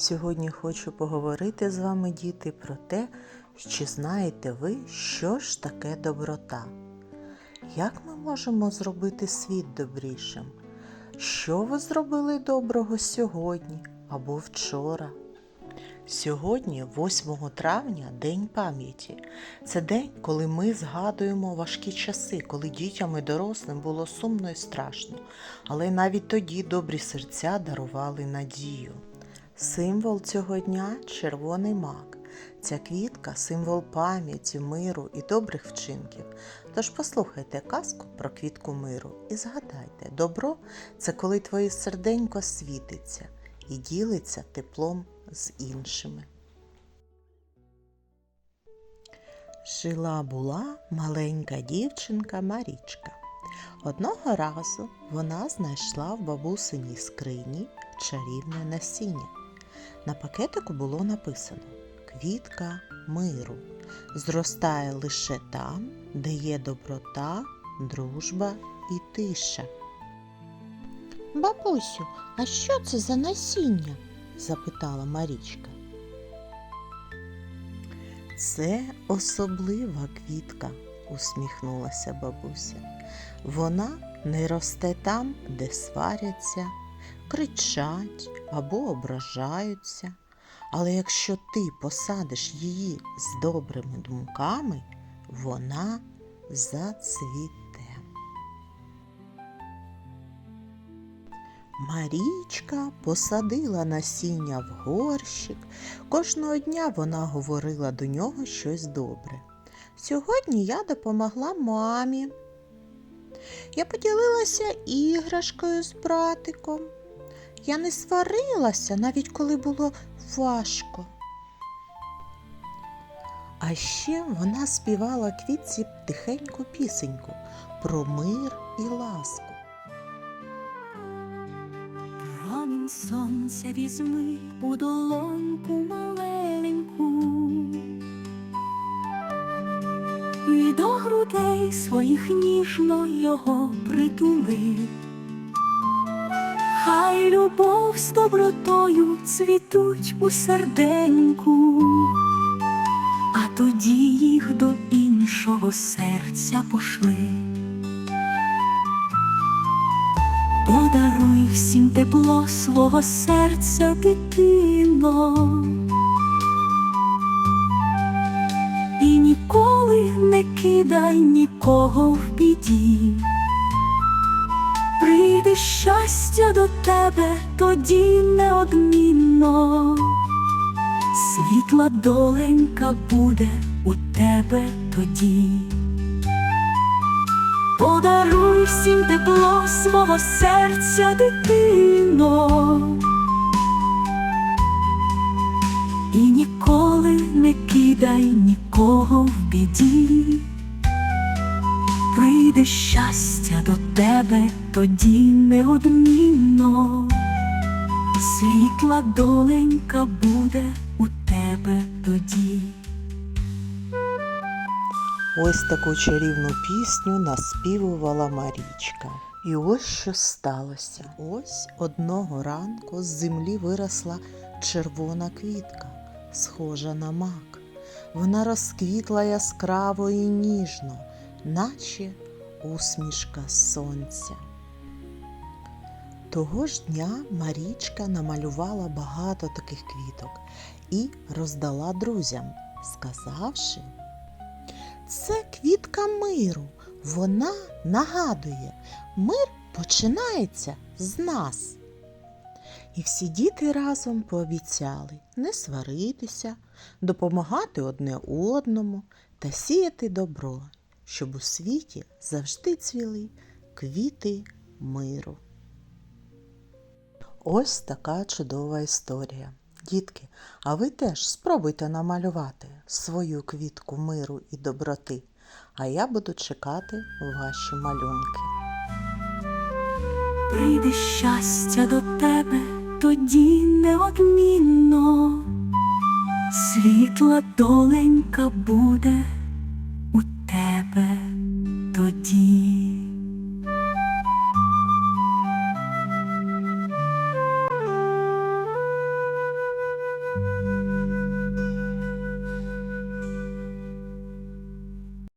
Сьогодні хочу поговорити з вами, діти, про те, чи знаєте ви, що ж таке доброта? Як ми можемо зробити світ добрішим? Що ви зробили доброго сьогодні або вчора? Сьогодні, 8 травня, День пам'яті. Це день, коли ми згадуємо важкі часи, коли дітям і дорослим було сумно і страшно. Але навіть тоді добрі серця дарували надію. Символ цього дня червоний мак. Ця квітка символ пам'яті, миру і добрих вчинків. Тож послухайте казку про квітку миру і згадайте, добро це коли твоє серденько світиться і ділиться теплом з іншими. Жила була маленька дівчинка Марічка. Одного разу вона знайшла в бабусиній скрині чарівне насіння. На пакетику було написано Квітка миру зростає лише там, де є доброта, дружба і тиша. Бабусю, а що це за насіння? запитала Марічка. Це особлива квітка, усміхнулася бабуся. Вона не росте там, де сваряться, кричать або ображаються. Але якщо ти посадиш її з добрими думками, вона зацвіте. Марічка посадила насіння в горщик. Кожного дня вона говорила до нього щось добре. Сьогодні я допомогла мамі. Я поділилася іграшкою з братиком. Я не сварилася, навіть коли було важко. А ще вона співала квітці тихеньку пісеньку про мир і ласку. Промінь сонця візьми у долоньку маленьку І до грудей своїх ніжно його притули. Хай любов з добротою цвітуть у серденьку, а тоді їх до іншого серця пошли. Подаруй всім тепло свого серця, дитино. І ніколи не кидай нікого в біді. Прийде щастя до тебе, тоді неодмінно. Світла доленька буде у тебе тоді. Подаруй всім тепло свого серця, дитино. І ніколи не кидай нікого в біді. Прийде щастя до тебе, тоді неодмінно. Світла доленька буде у тебе тоді. Ось таку чарівну пісню наспівувала Марічка. І ось що сталося. Ось одного ранку з землі виросла червона квітка, схожа на мак. Вона розквітла яскраво і ніжно, наче усмішка сонця. Того ж дня Марічка намалювала багато таких квіток і роздала друзям, сказавши. Це квітка миру. Вона нагадує, мир починається з нас. І всі діти разом пообіцяли не сваритися, допомагати одне одному та сіяти добро, щоб у світі завжди цвіли квіти миру. Ось така чудова історія. Дітки, а ви теж спробуйте намалювати свою квітку миру і доброти, а я буду чекати ваші малюнки. Прийде щастя до тебе, тоді неодмінно. Світла доленька буде